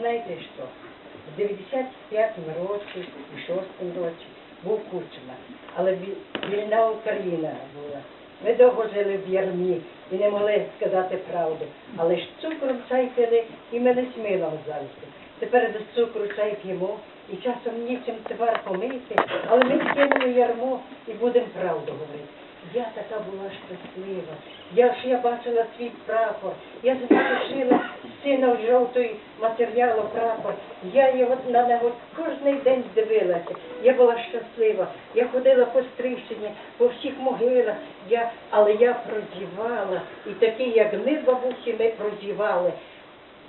знаєте що? В 95-му році і 6-му році був Кучма, але вільна Україна була. Ми довго жили в ярмі і не могли сказати правду. Але ж цукром чай пили і ми не сміло завжди. Тепер без цукру чай п'ємо і часом нічим тепер помити, але ми скинули ярмо і будемо правду говорити. Я така була щаслива. Я ж я бачила свій прапор. Я запишила сина в жовтий матеріалу прапор. Я його на нього кожен день дивилася. Я була щаслива. Я ходила по стрищині, по всіх могилах. Я, але я прозівала. І такі, як ми, бабусі, ми прозівали.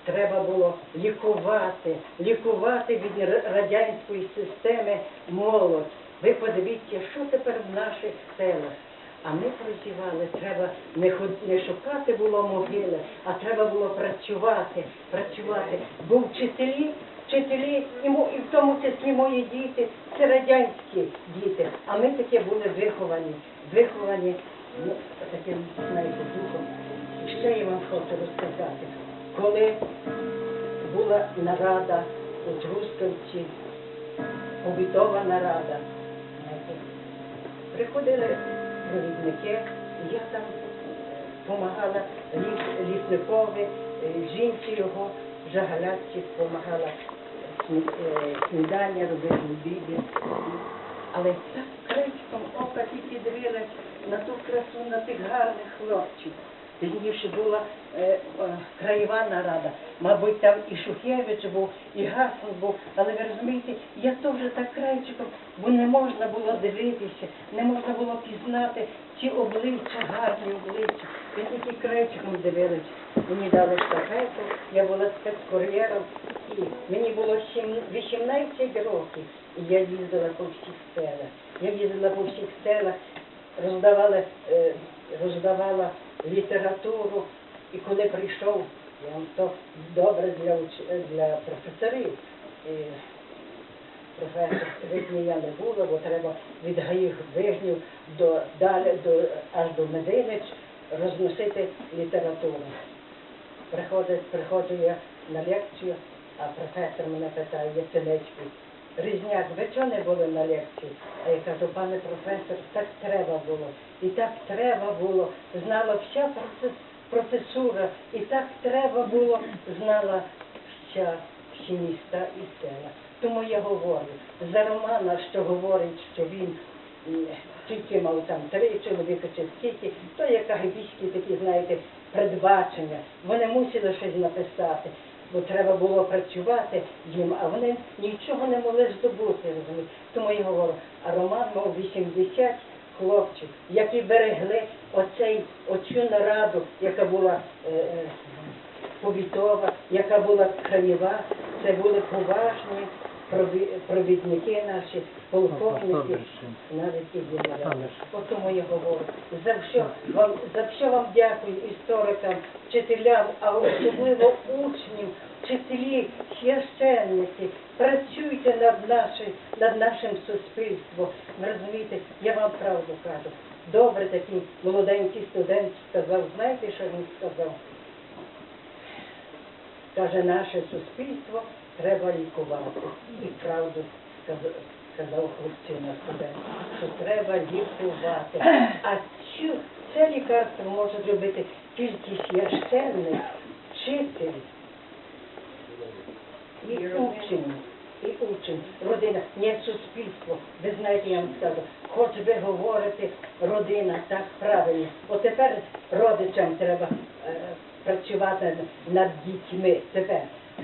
Треба було лікувати, лікувати від радянської системи молодь. Ви подивіться, що тепер в наших селах. А ми прозівали, треба не, ход- не шукати було могили, а треба було працювати, працювати. Бо вчителі, вчителі, і, і в тому числі мої діти, це радянські діти. А ми такі були виховані, виховані ну, таким, знаєте, духом. Ще я вам хочу розказати. Коли була нарада у Трускавці, обітова нарада, приходили провідники, я там допомагала лісникові, е, жінці його, жагалятці, допомагала снідання робити обіди. Але так кричком ока тільки дивилась на ту красу, на тих гарних хлопців. Пізніше була е, е, краєва нарада. Мабуть, там і Шухевич був, і Гасен був. Але ви розумієте, я теж так крайчиком, бо не можна було дивитися, не можна було пізнати ці обличчя, гарні обличчя. Я тільки крайчиком дивилась. Мені дали штафету, я була спецкур'єром, і мені було сім- 18 років. І я їздила по всіх селах. Я їздила по всіх селах, роздавала, е, роздавала літературу. І коли прийшов, я вам то добре для, для професорів. І професор я не була, бо треба від гаїх вижнів до далі до аж до Мединич розносити літературу. Приходить, приходжу я на лекцію, а професор мене питає, Яценецький, Різняк, ви не були на лекції? А я кажу, пане професор, так треба було. І так треба було. Знала вся профес- професура, і так треба було, знала вся всі міста і села. Тому я говорю, за Романа, що говорить, що він тільки мав там три чоловіка чи скільки, то є кагибійські такі, знаєте, передбачення. Вони мусили щось написати, бо треба було працювати їм, а вони нічого не могли здобути, розумієте. Тому я говорю, а Роман мав 80 хлопців, які берегли оцей, оцю нараду, яка була е, е, повітова, яка була краєва, це були поважні провідники наші, полковники, навіть і генерали. Тому я говорю, за що вам, за що вам дякую історикам, вчителям, а особливо учнів, вчителі, священники, працюйте над, нашим, над нашим суспільством. Ви розумієте, я вам правду кажу. Добре такий молоденький студент сказав, знаєте, що він сказав? Каже, наше суспільство треба лікувати. І правду сказав хлопчина студент, що треба лікувати. А цю, це лікарство може робити тільки священник, вчитель і учень. І учень, родина, не суспільство. Ви знаєте, я вам скажу, хоч ви говорите, родина, так правильно. От тепер родичам треба е, працювати над дітьми тепер.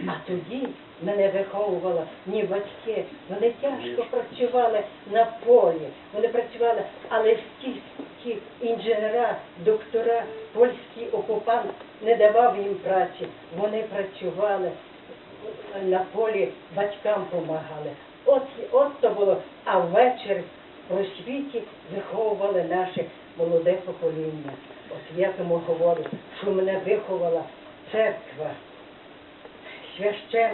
А тоді мене виховувала ні батьки. Вони тяжко працювали на полі. Вони працювали, але ті, ті інженера, доктора, польський окупант не давав їм праці. Вони працювали на полі батькам допомагали. От, от то було. А ввечері просвіті виховували наше молоде покоління. От я тому говорю, що мене виховала церква, священник.